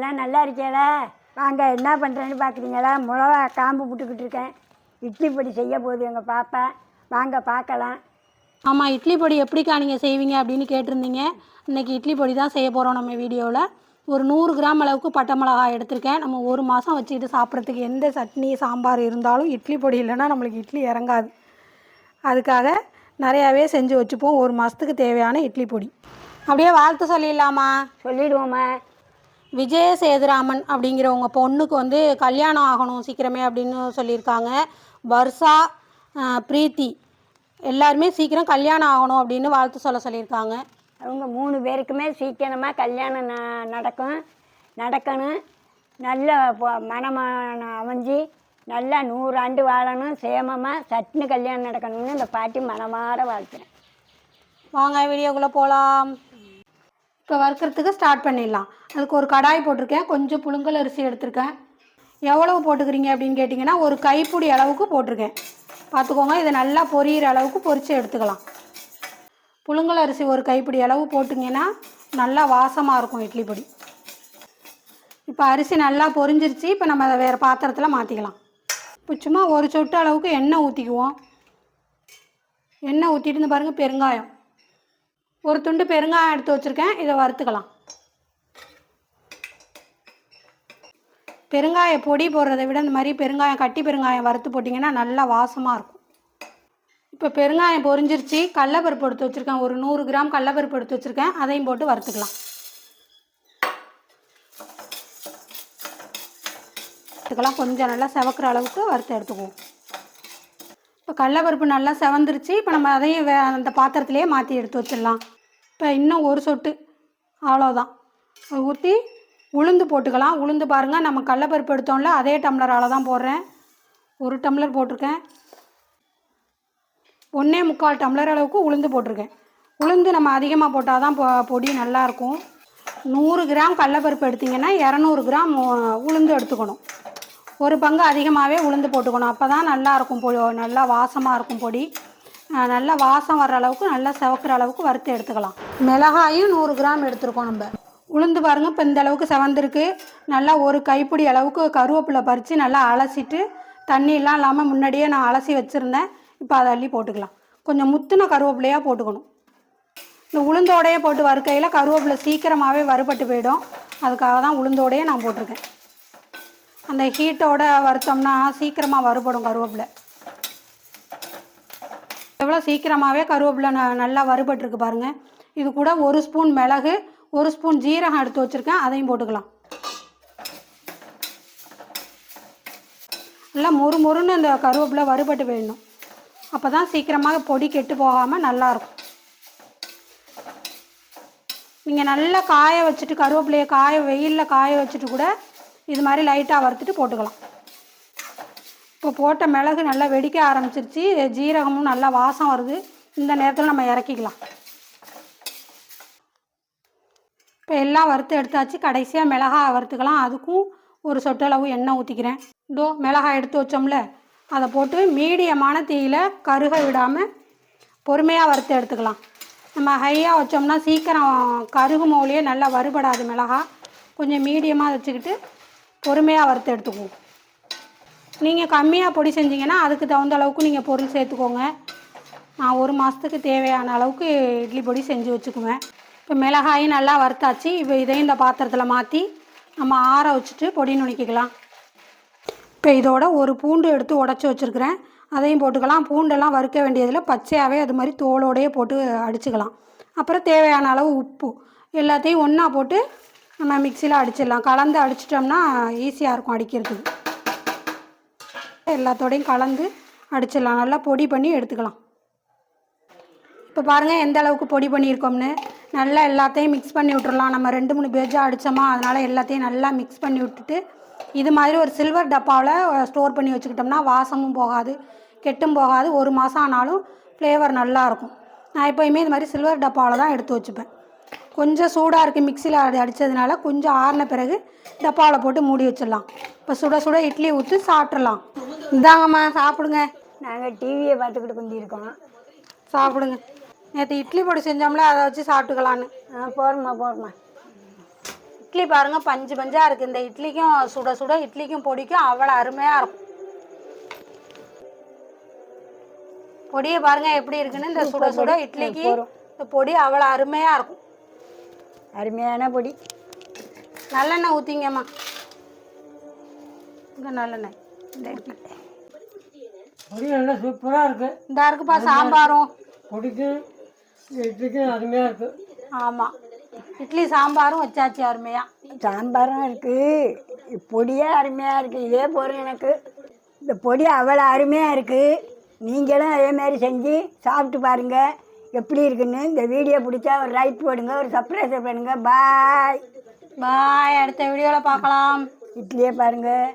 எல்லாம் நல்லா இருக்கீங்களா வாங்க என்ன பண்ணுறேன்னு பார்க்குறீங்களா மிளகா காம்பு புட்டுக்கிட்டு இருக்கேன். இட்லி பொடி செய்ய போகுது எங்கள் பாப்பா. வாங்க பார்க்கலாம் ஆமாம் இட்லி பொடி எப்படிக்கா நீங்கள் செய்வீங்க அப்படின்னு கேட்டிருந்தீங்க. இன்றைக்கி இட்லி பொடி தான் செய்ய போகிறோம் நம்ம வீடியோவில் ஒரு நூறு கிராம் அளவுக்கு பட்டை மிளகாய் எடுத்திருக்கேன். நம்ம ஒரு மாதம் வச்சுக்கிட்டு சாப்பிட்றதுக்கு எந்த சட்னி சாம்பார் இருந்தாலும் இட்லி பொடி இல்லைன்னா நம்மளுக்கு இட்லி இறங்காது. அதுக்காக நிறையாவே செஞ்சு வச்சுப்போம். ஒரு மாதத்துக்கு தேவையான இட்லி பொடி. அப்படியே வாழ்த்து சொல்லிடலாமா? சொல்லிடுவோம்மா. விஜய சேதுராமன் அப்படிங்கிற உங்கள் பொண்ணுக்கு வந்து கல்யாணம் ஆகணும் சீக்கிரமே அப்படின்னு சொல்லியிருக்காங்க. வர்ஷா பிரீத்தி எல்லாருமே சீக்கிரம் கல்யாணம் ஆகணும் அப்படின்னு வாழ்த்து சொல்ல சொல்லியிருக்காங்க. அவங்க மூணு பேருக்குமே சீக்கிரமாக கல்யாணம் ந நடக்கும். நடக்கணும். நல்ல மணமான அமைஞ்சு நல்லா நூறாண்டு வாழணும். சேமமாக சட்னு கல்யாணம் நடக்கணும்னு இந்த பாட்டி மனமார வாழ்த்துறேன். வாங்க வீடியோக்குள்ளே போகலாம் இப்போ வறுக்கிறதுக்கு ஸ்டார்ட் பண்ணிடலாம். அதுக்கு ஒரு கடாய் போட்டிருக்கேன். கொஞ்சம் புழுங்கல் அரிசி எடுத்திருக்கேன். எவ்வளவு போட்டுக்கிறீங்க அப்படின்னு கேட்டிங்கன்னா ஒரு கைப்பிடி அளவுக்கு போட்டிருக்கேன். பார்த்துக்கோங்க இதை நல்லா பொரியிற அளவுக்கு பொரித்து எடுத்துக்கலாம். புழுங்கல் அரிசி ஒரு கைப்பிடி அளவு போட்டிங்கன்னா நல்லா வாசமாக இருக்கும் இட்லி பொடி. இப்போ அரிசி நல்லா பொரிஞ்சிருச்சு. இப்போ நம்ம அதை வேறு பாத்திரத்தில் மாற்றிக்கலாம் இப்போ சும்மா ஒரு சொட்டு அளவுக்கு எண்ணெய் ஊற்றிக்குவோம் எண்ணெய் ஊற்றிட்டு பாருங்கள் பெருங்காயம். ஒரு துண்டு பெருங்காயம் எடுத்து வச்சுருக்கேன். இதை வறுத்துக்கலாம். பெருங்காய பொடி போடுறதை விட இந்த மாதிரி பெருங்காயம் கட்டி பெருங்காயம் வறுத்து போட்டிங்கன்னா நல்லா வாசமாக இருக்கும். இப்போ பெருங்காயம் பொரிஞ்சிருச்சு. கடலப்பருப்பு எடுத்து வச்சுருக்கேன். ஒரு நூறு கிராம் கடலப்பருப்பு எடுத்து வச்சுருக்கேன். அதையும் போட்டு வறுத்துக்கலாம். இதுக்கெல்லாம் கொஞ்சம் நல்லா செவக்கிற அளவுக்கு வறுத்து எடுத்துக்குவோம். இப்போ கடலப்பருப்பு நல்லா செவந்துருச்சு. இப்போ நம்ம அதையும் வே அந்த பாத்திரத்துலேயே மாற்றி எடுத்து வச்சிடலாம். இப்போ இன்னும் ஒரு சொட்டு. அவ்வளோதான் ஊற்றி உளுந்து போட்டுக்கலாம். உளுந்து பாருங்கள் நம்ம கடலப்பருப்பு எடுத்தோம்ல அதே டம்ளரால் தான் போடுறேன். ஒரு டம்ளர் போட்டிருக்கேன். ஒன்றே முக்கால் டம்ளர் அளவுக்கு உளுந்து போட்டிருக்கேன். உளுந்து நம்ம அதிகமாக போட்டால் தான் பொ- பொடி நல்லாயிருக்கும். நூறு கிராம் கடலப்பருப்பு எடுத்திங்கன்னா இரநூறு கிராம் உளுந்து எடுத்துக்கணும். ஒரு பங்கு அதிகமாகவே உளுந்து போட்டுக்கணும். அப்போ தான் நல்லாயிருக்கும் பொ நல்லா வாசமாக இருக்கும் பொடி. நல்லா வாசம் வர்ற அளவுக்கு நல்லா செவக்கிற அளவுக்கு வறுத்து எடுத்துக்கலாம். மிளகாயும் நூறு கிராம் எடுத்துருக்கோம் நம்ம. உளுந்து பாருங்கள் இப்போ இந்த அளவுக்கு செவந்திருக்கு. நல்லா ஒரு கைப்பிடி அளவுக்கு கருவேப்பிலை பறித்து நல்லா அலசிட்டு தண்ணியெலாம் இல்லாமல் முன்னாடியே நான் அலசி வச்சுருந்தேன். இப்போ அதை அள்ளி போட்டுக்கலாம். கொஞ்சம் முத்துன கருவேப்பிலையாக போட்டுக்கணும். இந்த உளுந்தோடையே போட்டு வறுக்கையில் கருவேப்பிலை சீக்கிரமாகவே வறுபட்டு போயிடும். அதுக்காக தான் உளுந்தோடையே நான் போட்டிருக்கேன். அந்த ஹீட்டோட வறுத்தோம்னா சீக்கிரமாக வறுபடும் கருவேப்பிலை. எவ்வளோ சீக்கிரமாகவே கருவேப்பிலை ந நல்லா வறுபட்டுருக்கு பாருங்கள் இது கூட ஒரு ஸ்பூன் மிளகு ஒரு ஸ்பூன் ஜீரகம் எடுத்து வச்சுருக்கேன். அதையும் போட்டுக்கலாம். நல்லா மொறு மொறுன்னு இந்த கருவேப்பிலை வறுபட்டு போயிடணும். அப்போ தான் சீக்கிரமாக பொடி கெட்டு போகாமல் நல்லாயிருக்கும். நீங்கள் நல்லா காய வச்சுட்டு கருவேப்பிலையை காய வெயிலில் காய வச்சுட்டு கூட இது மாதிரி லைட்டாக வறுத்துட்டு போட்டுக்கலாம். இப்போ போட்ட மிளகு நல்லா வெடிக்க ஆரம்பிச்சிருச்சு. ஜீரகமும் நல்லா வாசம் வருது. இந்த நேரத்தில் நம்ம இறக்கிக்கலாம். இப்போ எல்லாம் வறுத்து எடுத்தாச்சு. கடைசியாக மிளகாய் வறுத்துக்கலாம். அதுக்கும் ஒரு சொட்டளவு எண்ணெய் ஊற்றிக்கிறேன் டோ மிளகாய் எடுத்து வச்சோம்ல அதை போட்டு மீடியமான தீயில் கருக விடாமல் பொறுமையாக வறுத்து எடுத்துக்கலாம். நம்ம ஹையாக வச்சோம்னா சீக்கிரம் கருகு மோலியே நல்லா வறுபடாது மிளகா கொஞ்சம் மீடியமாக வச்சுக்கிட்டு பொறுமையாக வறுத்து எடுத்துக்குவோம். நீங்கள் கம்மியாக பொடி செஞ்சீங்கன்னா அதுக்கு தகுந்த அளவுக்கு நீங்கள் பொருள் சேர்த்துக்கோங்க. நான் ஒரு மாதத்துக்கு தேவையான அளவுக்கு இட்லி பொடி செஞ்சு வச்சுக்குவேன். இப்போ மிளகாயும் நல்லா வறுத்தாச்சு. இப்போ இதையும் இந்த பாத்திரத்தில் மாற்றி நம்ம ஆற வச்சுட்டு பொடி நுணுக்கிக்கலாம். இப்போ இதோட ஒரு பூண்டு எடுத்து உடச்சி வச்சுருக்கிறேன். அதையும் போட்டுக்கலாம். பூண்டெல்லாம் வறுக்க வேண்டியதில் பச்சையாகவே அது மாதிரி தோலோடையே போட்டு அடிச்சுக்கலாம். அப்புறம் தேவையான அளவு உப்பு. எல்லாத்தையும் ஒன்றா போட்டு நம்ம மிக்சியில் அடிச்சிடலாம். கலந்து அடிச்சிட்டோம்னா ஈஸியாக இருக்கும் அடிக்கிறதுக்கு. எல்லாத்தோடையும் கலந்து அடிச்சிடலாம். நல்லா பொடி பண்ணி எடுத்துக்கலாம். இப்போ பாருங்கள் எந்த அளவுக்கு பொடி பண்ணியிருக்கோம்னு. நல்லா எல்லாத்தையும் மிக்ஸ் பண்ணி விட்டுறலாம். நம்ம ரெண்டு மூணு பேஜாக அடித்தோமா அதனால் எல்லாத்தையும் நல்லா மிக்ஸ் பண்ணி விட்டுட்டு இது மாதிரி ஒரு சில்வர் டப்பாவில் ஸ்டோர் பண்ணி வச்சுக்கிட்டோம்னா வாசமும் போகாது கெட்டும் போகாது. ஒரு மாதம் ஆனாலும் ஃப்ளேவர் நல்லாயிருக்கும் நான் எப்போயுமே இது மாதிரி சில்வர் டப்பாவில் தான் எடுத்து வச்சுப்பேன். கொஞ்சம் சூடாக இருக்குது மிக்சியில் அடித்ததுனால கொஞ்சம் ஆறின பிறகு டப்பாவில் போட்டு மூடி வச்சிடலாம். இப்போ சுட சுட இட்லி ஊற்றி சாப்பிட்றலாம் இந்தாங்கம்மா சாப்பிடுங்க. நாங்கள் டிவியை பார்த்துக்கிட்டு கொண்டிருக்கோம் சாப்பிடுங்க. நேற்று இட்லி பொடி செஞ்சோம்ல அதை வச்சு சாப்பிட்டுக்கலான்னு. ஆ போடுமா போடுமா இட்லி பாருங்க பஞ்சு பஞ்சா இருக்கு. இந்த இட்லிக்கும் சுட சுட இட்லிக்கும் பொடிக்கும் அவ்வளோ அருமையா இருக்கும். பொடியை பாருங்க எப்படி இருக்குன்னு. இந்த சுட சுட இட்லிக்கு இந்த பொடி அவ்வளோ அருமையா இருக்கும். அருமையான பொடி. நல்லெண்ணெய் ஊற்றிங்கம்மா இங்கே நல்லெண்ணெய். இந்த பொடி நல்லா சூப்பராக இருக்குது இந்த இருக்குப்பா சாம்பாரும். பொடிக்கும் இட்லிக்கும் அருமையாக இருக்குது ஆமாம் இட்லி சாம்பாரும் வச்சாச்சு அருமையா. சாம்பாரும் இருக்குது பொடியே அருமையாக இருக்குது இதே போதும் எனக்கு. இந்த பொடி அவ்வளோ அருமையாக இருக்குது நீங்களும் அதே மாதிரி செஞ்சு சாப்பிட்டு பாருங்கள் எப்படி இருக்குன்னு இந்த வீடியோ பிடிச்சா ஒரு லைக் போடுங்க ஒரு சப்ஸ்கிரைப் பண்ணுங்கள் பாய் பாய் அடுத்த வீடியோவில் பார்க்கலாம். இட்லியே பாருங்கள்